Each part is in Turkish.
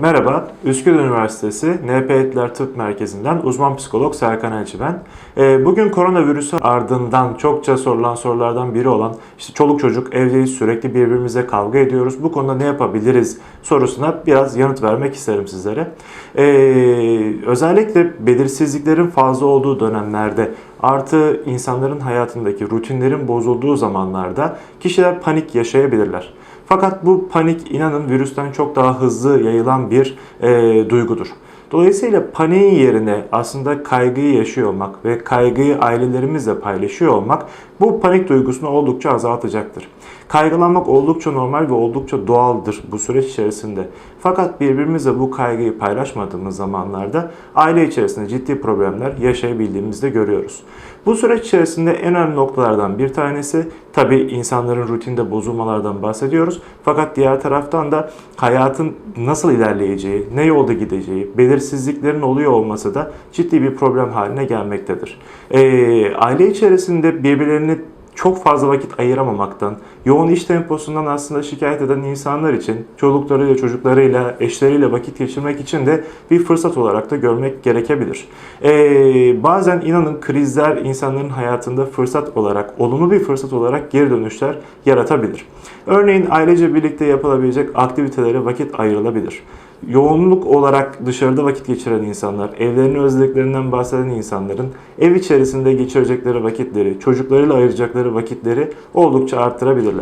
Merhaba, Üsküdar Üniversitesi NP Etler Tıp Merkezi'nden uzman psikolog Serkan Elçi ben. Ee, Bugün koronavirüsü ardından çokça sorulan sorulardan biri olan işte çoluk çocuk evdeyiz sürekli birbirimize kavga ediyoruz. Bu konuda ne yapabiliriz sorusuna biraz yanıt vermek isterim sizlere. Ee, özellikle belirsizliklerin fazla olduğu dönemlerde artı insanların hayatındaki rutinlerin bozulduğu zamanlarda kişiler panik yaşayabilirler. Fakat bu panik inanın virüsten çok daha hızlı yayılan bir e, duygudur. Dolayısıyla paniğin yerine aslında kaygıyı yaşıyor olmak ve kaygıyı ailelerimizle paylaşıyor olmak bu panik duygusunu oldukça azaltacaktır. Kaygılanmak oldukça normal ve oldukça doğaldır bu süreç içerisinde. Fakat birbirimizle bu kaygıyı paylaşmadığımız zamanlarda aile içerisinde ciddi problemler yaşayabildiğimizi de görüyoruz. Bu süreç içerisinde en önemli noktalardan bir tanesi tabii insanların rutinde bozulmalardan bahsediyoruz. Fakat diğer taraftan da hayatın nasıl ilerleyeceği, ne yolda gideceği, belirsizliklerin oluyor olması da ciddi bir problem haline gelmektedir. Ee, aile içerisinde birbirlerini çok fazla vakit ayıramamaktan, yoğun iş temposundan aslında şikayet eden insanlar için çocuklarıyla, çocuklarıyla, eşleriyle vakit geçirmek için de bir fırsat olarak da görmek gerekebilir. Ee, bazen inanın krizler insanların hayatında fırsat olarak, olumlu bir fırsat olarak geri dönüşler yaratabilir. Örneğin ailece birlikte yapılabilecek aktivitelere vakit ayrılabilir yoğunluk olarak dışarıda vakit geçiren insanlar, evlerini özlediklerinden bahseden insanların ev içerisinde geçirecekleri vakitleri, çocuklarıyla ayıracakları vakitleri oldukça arttırabilirler.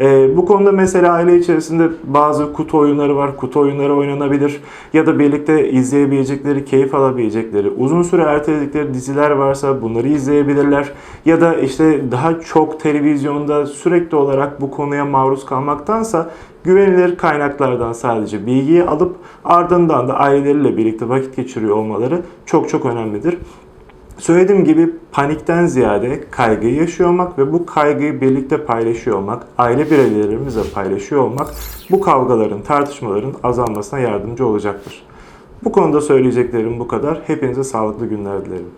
Ee, bu konuda mesela aile içerisinde bazı kutu oyunları var, kutu oyunları oynanabilir ya da birlikte izleyebilecekleri, keyif alabilecekleri, uzun süre erteledikleri diziler varsa bunları izleyebilirler. Ya da işte daha çok televizyonda sürekli olarak bu konuya maruz kalmaktansa güvenilir kaynaklardan sadece bilgiyi alıp ardından da aileleriyle birlikte vakit geçiriyor olmaları çok çok önemlidir. Söylediğim gibi panikten ziyade kaygıyı yaşıyor olmak ve bu kaygıyı birlikte paylaşıyor olmak, aile bireylerimizle paylaşıyor olmak bu kavgaların, tartışmaların azalmasına yardımcı olacaktır. Bu konuda söyleyeceklerim bu kadar. Hepinize sağlıklı günler dilerim.